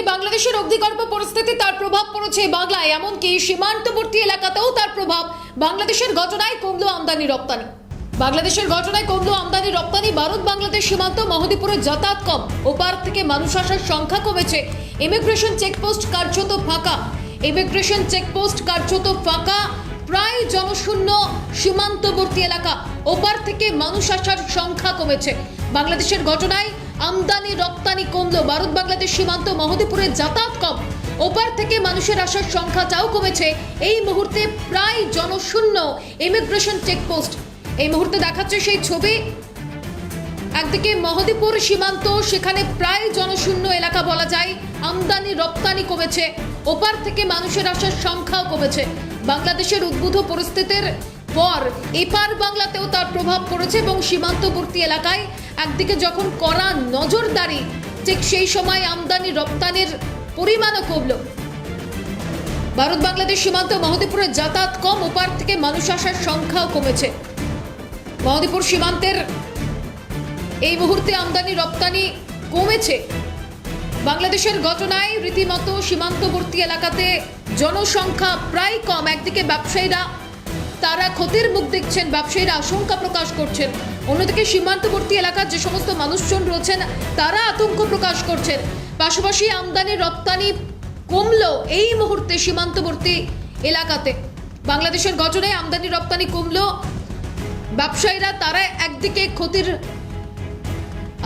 বাংলাদেশের অগ্নিগর্ভ পরিস্থিতি, তার প্রভাব পড়েছে বাংলায়। এমনকি সীমান্তবর্তী এলাকাতেও তার প্রভাব। বাংলাদেশের ঘটনায় কমলো আমদানি, রপ্তানি। বাংলাদেশের ঘটনায় কমলো আমদানি, রপ্তানি। ভারত, বাংলাদেশ সীমান্ত, মহদীপুরে যাতায়াত কম। ওপার থেকে মানুষ আসার সংখ্যা কমেছে। ইমিগ্রেশন চেকপোস্ট কার্যত ফাঁকা। ইমিগ্রেশন চেকপোস্ট কার্যত ফাঁকা। প্রায় জনশূন্য সীমান্তবর্তী এলাকা। ওপার থেকে মানুষ আসার সংখ্যা কমেছে। বাংলাদেশের ঘটনায় আমদানি, রপ্তানি কমলো ভারত, বাংলাদেশ সীমান্ত, মহদীপুরে যাতায়াত কম। ওপার থেকে মানুষের আসার সংখ্যা সংখ্যাটাও কমেছে। এই মুহূর্তে প্রায় জনশূন্য ইমিগ্রেশন চেকপোস্ট এই মুহূর্তে দেখাচ্ছে সেই ছবি। একদিকে মহদীপুর সীমান্ত, সেখানে প্রায় জনশূন্য এলাকা বলা যায়। আমদানি, রপ্তানি কমেছে। ওপার থেকে মানুষের আসার সংখ্যাও কমেছে। বাংলাদেশের উদ্বুদ্ধ পরিস্থিতির পর এপার বাংলাতেও তার প্রভাব পড়েছে এবং সীমান্তবর্তী এলাকায় একদিকে যখন কড়া নজরদারি, ঠিক সেই সময় আমদানি রপ্তানির পরিমাণও কমল। ভারত বাংলাদেশ সীমান্ত মহদীপুরের যাতায়াত কম, ওপার থেকে মানুষ আসার সংখ্যাও কমেছে। মহদীপুর সীমান্তের এই মুহূর্তে আমদানি রপ্তানি কমেছে। বাংলাদেশের ঘটনায় রীতিমতো সীমান্তবর্তী এলাকাতে জনসংখ্যা প্রায় কম, একদিকে ব্যবসায়ীরা তারা ক্ষতির মুখ দেখছেন, ব্যবসায়ীরা আশঙ্কা প্রকাশ করছেন। অন্যদিকে সীমান্তবর্তী এলাকার যে সমস্ত মানুষজন রয়েছেন, তারা আতঙ্ক প্রকাশ করছেন। পাশাপাশি আমদানি রপ্তানি কমলো এই মুহূর্তে সীমান্তবর্তী এলাকাতে। বাংলাদেশের ঘটনায় আমদানি রপ্তানি কমলো। ব্যবসায়ীরা, তারা একদিকে ক্ষতির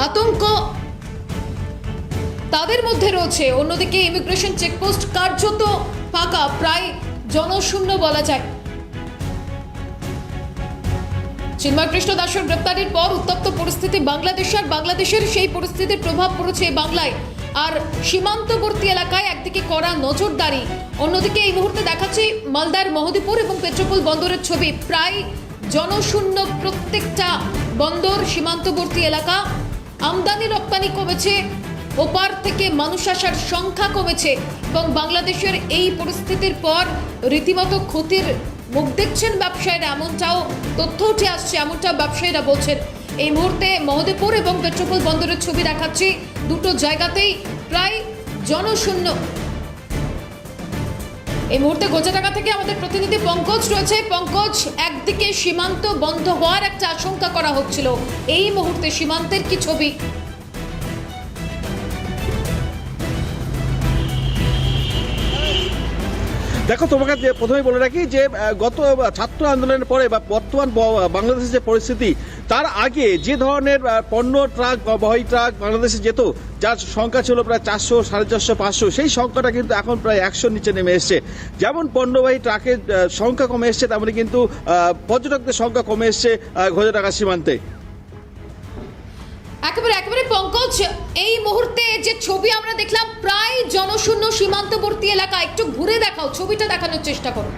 আতঙ্ক তাদের মধ্যে রয়েছে, অন্যদিকে ইমিগ্রেশন চেকপোস্ট কার্যত ফাঁকা, প্রায় জনশূন্য বলা যায়। চিন্ময় কৃষ্ণ দাসের গ্রেপ্তারির পর উত্তপ্ত পরিস্থিতি বাংলাদেশ আর বাংলাদেশের সেই পরিস্থিতির প্রভাব পড়েছে বাংলায়। আর সীমান্তবর্তী এলাকায় একদিকে কড়া নজরদারি, অন্যদিকে এই মুহূর্তে দেখাচ্ছি মালদার মহদীপুর এবং পেট্রোপোল বন্দরের ছবি। প্রায় জনশূন্য প্রত্যেকটা বন্দর সীমান্তবর্তী এলাকা। আমদানি রপ্তানি কমেছে, ওপার থেকে মানুষ আসার সংখ্যা কমেছে এবং বাংলাদেশের এই পরিস্থিতির পর রীতিমতো ক্ষতির মুখ দেখছেন ব্যবসায়ীরা, এমনটাও তথ্য উঠে আসছে, এমনটাও ব্যবসায়ীরা বলছেন। এই মুহূর্তে মহদেপুর এবং পেট্রোপোল বন্দরের ছবি দেখাচ্ছি। দুটো জায়গাতেই প্রায় জনশূন্য। এই মুহূর্তে গোজাটাকা থেকে আমাদের প্রতিনিধি পঙ্কজ রয়েছে। পঙ্কজ, একদিকে সীমান্ত বন্ধ হওয়ার একটা আশঙ্কা করা হচ্ছিল। এই মুহূর্তে সীমান্তের কি ছবি? দেখো, তোমাকে প্রথমে বলে রাখি যে গত ছাত্র আন্দোলনের পরে বা বর্তমান বাংলাদেশের যে পরিস্থিতি, তার আগে যে ধরনের পণ্য ট্রাক বা বহী ট্রাক বাংলাদেশে যেত, যার সংখ্যা ছিল প্রায় চারশো, সাড়ে চারশো, পাঁচশো, সেই সংখ্যাটা কিন্তু এখন প্রায় একশোর নিচে নেমে এসছে। যেমন পণ্যবাহী ট্রাকের সংখ্যা কমে এসছে, তেমনি কিন্তু পর্যটকদের সংখ্যা কমে এসছে ঘোজাটাকা সীমান্তে একেবারে একেবারে পঙ্কজ, এই মুহূর্তে যে ছবি আমরা দেখলাম প্রায় জনশূন্য সীমান্তবর্তী এলাকা। একটু ঘুরে দেখাও, ছবিটা দেখানোর চেষ্টা করো।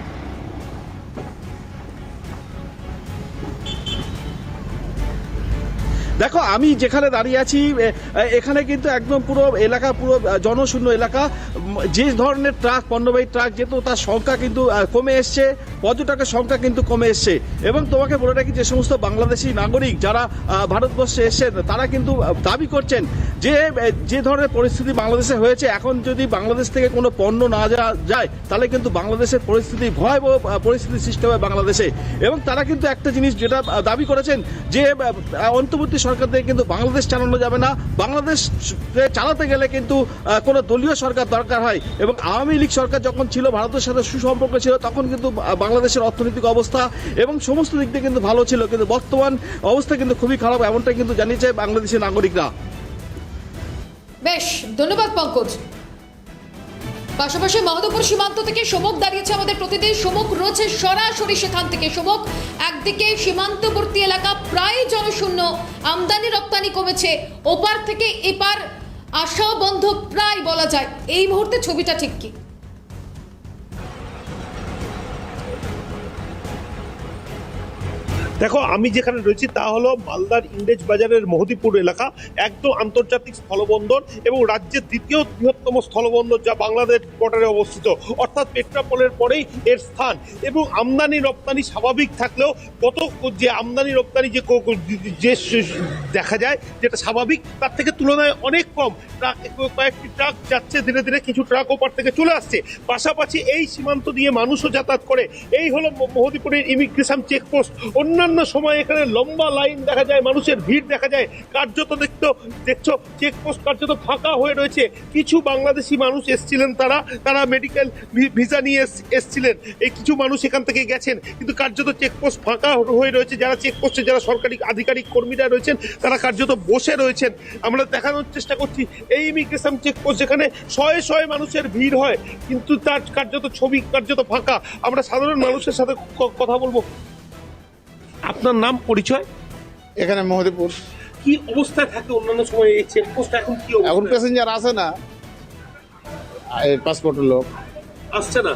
দেখো, আমি যেখানে দাঁড়িয়ে আছি এখানে কিন্তু একদম পুরো এলাকা, পুরো জনশূন্য এলাকা। যে ধরনের ট্রাক, পণ্যবাহী ট্রাক যেত তার সংখ্যা কিন্তু কমে এসছে, পর্যটকের সংখ্যা কিন্তু কমে এসছে। এবং তোমাকে বলে রাখি যে সমস্ত বাংলাদেশি নাগরিক যারা ভারতবর্ষে এসছেন, তারা কিন্তু দাবি করছেন যে যে ধরনের পরিস্থিতি বাংলাদেশে হয়েছে, এখন যদি বাংলাদেশ থেকে কোনো পণ্য না যায়, তাহলে কিন্তু বাংলাদেশের পরিস্থিতি, ভয়াবহ পরিস্থিতি সৃষ্টি হবে বাংলাদেশে। এবং তারা কিন্তু একটা জিনিস যেটা দাবি করেছেন যে অন্তর্বর্তী সরকার থেকে কিন্তু বাংলাদেশ চালানো যাবে না। বাংলাদেশ চালাতে গেলে কিন্তু কোনো দলীয় সরকার দরকার হয় এবং আওয়ামী লীগ সরকার যখন ছিল, ভারতের সাথে সুসম্পর্ক ছিল, তখন কিন্তু বাংলাদেশের অর্থনৈতিক অবস্থা এবং সমস্ত দিক দিয়ে কিন্তু ভালো ছিল, কিন্তু বর্তমান অবস্থা কিন্তু খুবই খারাপ এমনটা কিন্তু জানিয়েছে বাংলাদেশের নাগরিকরা। বেশ, ধন্যবাদ পঙ্কজ। পাশাপাশি মহদপুর সীমান্ত থেকে সমক দাঁড়িয়েছে আমাদের প্রতিদিন সমক রয়েছে সরাসরি সেখান থেকে। সমক একদিকে সীমান্তবর্তী এলাকা প্রায় জনশূন্য, আমদানি রপ্তানি কমেছে। ওপার থেকে এপার আশাও বন্ধ প্রায় বলা যায়। এই মুহূর্তে ছবিটা ঠিক কি? দেখো, আমি যেখানে রয়েছি তা হলো মালদার ইংরেজ বাজারের মহদিপুর এলাকা, একদম আন্তর্জাতিক স্থলবন্দর এবং রাজ্যের দ্বিতীয় বৃহত্তম স্থলবন্দর যা বাংলাদেশ বর্ডারে অবস্থিত। অর্থাৎ পেট্রাপোলের পরেই এর স্থান এবং আমদানি রপ্তানি স্বাভাবিক থাকলেও কত যে আমদানি রপ্তানি যে যে দেখা যায় যেটা স্বাভাবিক, তার থেকে তুলনায় অনেক কম। ট্রাক, কয়েকটি ট্রাক যাচ্ছে, ধীরে ধীরে কিছু ট্রাক ওপার থেকে চলে আসছে। পাশাপাশি এই সীমান্ত দিয়ে মানুষও যাতায়াত করে। এই হলো মহদীপুরের ইমিগ্রেশন চেকপোস্ট অন্যান্য সময় এখানে লম্বা লাইন দেখা যায়, মানুষের ভিড় দেখা যায়। কার্যত দেখতো দেখছ চেকপোস্ট কার্যত ফাঁকা হয়ে রয়েছে। কিছু বাংলাদেশি মানুষ এসছিলেন তারা তারা মেডিকেল ভিসা নিয়ে এস- এসছিলেন। এই কিছু মানুষ এখান থেকে গেছেন, কিন্তু কার্যত চেকপোস্ট ফাঁকা হয়ে রয়েছে। যারা চেকপোস্টে যারা সরকারি আধিকারিক কর্মীরা রয়েছেন, তারা কার্যত বসে রয়েছেন। আমরা দেখানোর চেষ্টা করছি, এই ইমিগ্রেশন চেকপোস্ট যেখানে শয়ে শয়ে মানুষের ভিড় হয়, কিন্তু তার কার্যত ছবি কার্যত ফাঁকা। আমরা সাধারণ মানুষের সাথে কথা বলব। আপনার নাম পরিচয়? এখানে মহাদেবপুর কি অবস্থায় থাকে অন্যান্য সময় এই চেকপোস্ট এখন কি এখন প্যাসেঞ্জার আসে না। এই পাসপোর্টের লোক। আসছে না?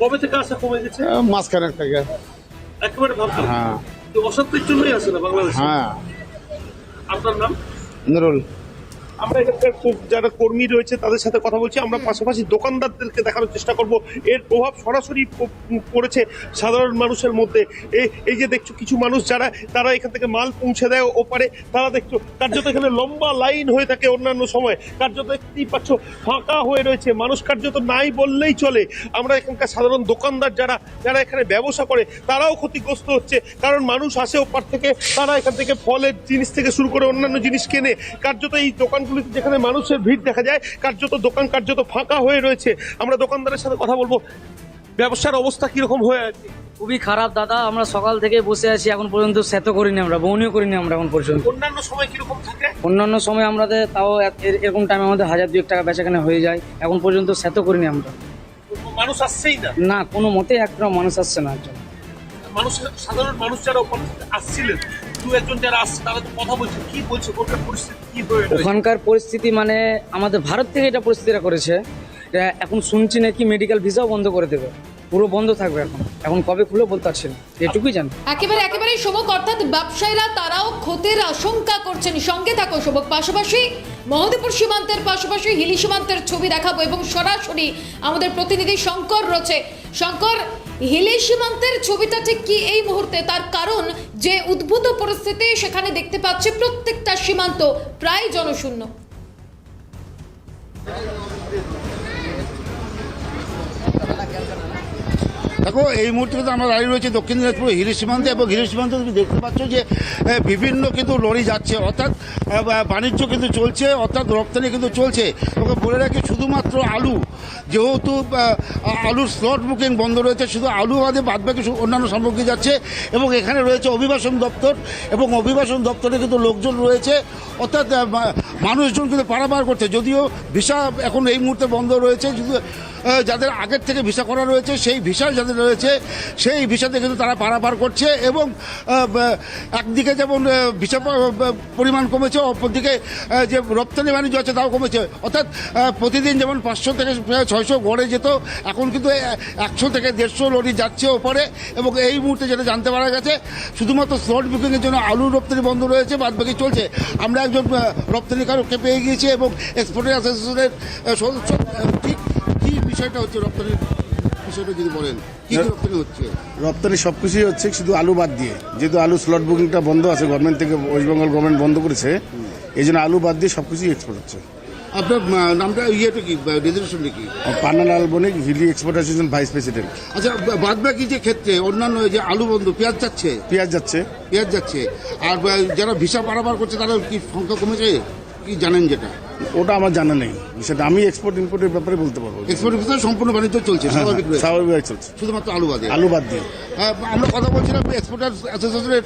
কবে থেকে আসা কমে গেছে? মাঝখানে মাঝখানের থেকে একেবারে ভাবতাম হ্যাঁ। অসত্যের জন্যই আসে না বাংলাদেশ? হ্যাঁ। আপনার নাম? নুরুল। আমরা এখানকার খুব যারা কর্মী রয়েছে তাদের সাথে কথা বলছি। আমরা পাশাপাশি দোকানদারদেরকে দেখানোর চেষ্টা করব। এর প্রভাব সরাসরি পড়েছে সাধারণ মানুষের মধ্যে। এই এই যে দেখছ কিছু মানুষ যারা তারা এখান থেকে মাল পৌঁছে দেয় ওপারে। তারা দেখছ কার্যত এখানে লম্বা লাইন হয়ে থাকে অন্যান্য সময়। কার্যত দেখতেই পাচ্ছ ফাঁকা হয়ে রয়েছে। মানুষ কার্যত নাই বললেই চলে। আমরা এখানকার সাধারণ দোকানদার যারা যারা এখানে ব্যবসা করে তারাও ক্ষতিগ্রস্ত হচ্ছে। কারণ মানুষ আসে ওপার থেকে তারা এখান থেকে ফলের জিনিস থেকে শুরু করে অন্যান্য জিনিস কেনে। কার্যত এই দোকানগুলিতে যেখানে মানুষের ভিড় দেখা যায় কার্যত দোকান কার্যত ফাঁকা হয়ে রয়েছে। আমরা দোকানদারের সাথে কথা বলব। ব্যবসার অবস্থা কীরকম হয়ে আছে? খুবই খারাপ দাদা আমরা সকাল থেকে বসে আছি এখন পর্যন্ত সেতো করিনি আমরা বউনিও করিনি আমরা এখন পর্যন্ত। অন্যান্য সময় কীরকম থাকে? অন্যান্য সময় আমাদের তাও এরকম টাইমে আমাদের হাজার দুয়েক টাকা বেচাকেনা হয়ে যায় এখন পর্যন্ত সেতো করিনি আমরা। মানুষ আসছেই না? না কোনো মতে একটা মানুষ আসছে না একজন। মানুষ সাধারণ মানুষ যারা আসছিলেন দু একজন যারা আসছে তারা তো কথা বলছে। কি বলছে? ওখানকার পরিস্থিতি কি হয়ে ওখানকার পরিস্থিতি মানে আমাদের ভারত থেকে এটা পরিস্থিতিটা করেছে। এখন শুনছি নাকি মেডিকেল ভিসাও বন্ধ করে দেবে। পুরো বন্ধ থাকবে এখন। এখন কবে খুলে বলতে পারছি না। এটুকুই জানি। একেবারে একেবারে শোভক অর্থাৎ ব্যবসায়ীরা তারাও ক্ষতির আশঙ্কা করছেন। সঙ্গে থাকো শোভক। পাশাপাশি মহদেপুর সীমান্তের পাশাপাশি হিলি সীমান্তের ছবি দেখাবো এবং সরাসরি আমাদের প্রতিনিধি শঙ্কর রয়েছে। শঙ্কর হিলি সীমান্তের ছবিটা ঠিক কি এই মুহূর্তে? তার কারণ যে উদ্ভূত পরিস্থিতি সেখানে দেখতে পাচ্ছে প্রত্যেকটা সীমান্ত প্রায় জনশূন্য। দেখো, এই মুহূর্তে কিন্তু আমরা দাঁড়িয়ে রয়েছি দক্ষিণ দিনাজপুর হিলি সীমান্তে এবং হিলি সীমান্তে তুমি দেখতে পাচ্ছ যে বিভিন্ন কিন্তু লরি যাচ্ছে, অর্থাৎ বাণিজ্য কিন্তু চলছে, অর্থাৎ রপ্তানি কিন্তু চলছে। তোকে বলে রাখি, শুধুমাত্র আলু, যেহেতু আলুর স্লট বুকিং বন্ধ রয়েছে, শুধু আলু বাদে বাদবাকি সব অন্যান্য সামগ্রী যাচ্ছে এবং এখানে রয়েছে অভিবাসন দপ্তর এবং অভিবাসন দপ্তরে কিন্তু লোকজন রয়েছে, অর্থাৎ মানুষজন কিন্তু পারাপার করছে। যদিও ভিসা এখন এই মুহূর্তে বন্ধ রয়েছে যাদের আগের থেকে ভিসা করা রয়েছে, সেই ভিসা যাদের রয়েছে, সেই ভিসাতে কিন্তু তারা পারাপার করছে এবং একদিকে যেমন ভিসা পরিমাণ কমেছে, অপরদিকে যে রপ্তানি বাণিজ্য আছে তাও কমেছে। অর্থাৎ প্রতিদিন যেমন পাঁচশো থেকে ছয়শো গড়ে যেত, এখন কিন্তু একশো থেকে দেড়শো লরি যাচ্ছে ওপরে এবং এই মুহূর্তে যেটা জানতে পারা গেছে, শুধুমাত্র স্লট বুকিংয়ের জন্য আলু রপ্তানি বন্ধ রয়েছে বাদ বাকি চলছে। আমরা একজন রপ্তানিকারককে পেয়ে গিয়েছি এবং এক্সপোর্টার অ্যাসোসিয়েশনের সদস্য ঠিক কি বিষয়টা হচ্ছে রপ্তানির বিষয়টা যদি বলেন? কি কি রপ্তানি হচ্ছে? রপ্তানি সব কিছুই হচ্ছে শুধু আলু বাদ দিয়ে। যেহেতু আলু স্লট বুকিংটা বন্ধ আছে গভর্নমেন্ট থেকে ওয়েস্ট বেঙ্গল গভর্নমেন্ট বন্ধ করেছে এই জন্য আলু বাদ দিয়ে সব কিছুই এক্সপোর্ট হচ্ছে। আপনার নামটা ইয়েটা কি রেজিস্ট্রেশনটা কি? Pannalal Banik Hili export association vice president আচ্ছা বাদ বাকি যে ক্ষেত্রে অন্যান্য যে আলু বন্ধ পেঁয়াজ যাচ্ছে? পেঁয়াজ যাচ্ছে। পেঁয়াজ যাচ্ছে। আর যারা ভিসা পারাবার করছে তারা কি সংখ্যা কমেছে? কি জানেন যেটা? ওটা আমার জানা নেই। সেটা আমি এক্সপোর্ট ইম্পোর্টের ব্যাপারে বলতে পারব। এক্সপোর্ট ভিসা সম্পূর্ণ বাণিজ্য চলছে হ্যাঁ, স্বাভাবিক স্বাভাবিক চলছে। শুধুমাত্র আলু বাদে। আলু বাদ দিয়ে। আহ, আমরা কথা বলছিলাম এক্সপোর্টার অ্যাসোসিয়েশনের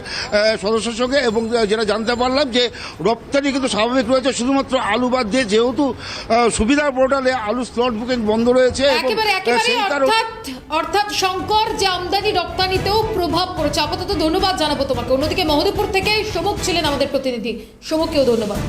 সদস্যের সঙ্গে এবং যেটা জানতে পারলাম যে রপ্তানি কিন্তু স্বাভাবিক রয়েছে শুধুমাত্র আলু বাদ দিয়ে যেহেতু আহ, সুবিধা পোর্টালে আলু স্লট বুকিং বন্ধ রয়েছে অর্থাৎ অর্থাৎ শঙ্কর যে আমদানি রপ্তানিতেও প্রভাব পড়েছে। আপাতত ধন্যবাদ জানাব তোমাকে। অন্যদিকে মহদেপুর থেকে সমুখ ছিলেন আমাদের প্রতিনিধি। সমুখকেও ধন্যবাদ।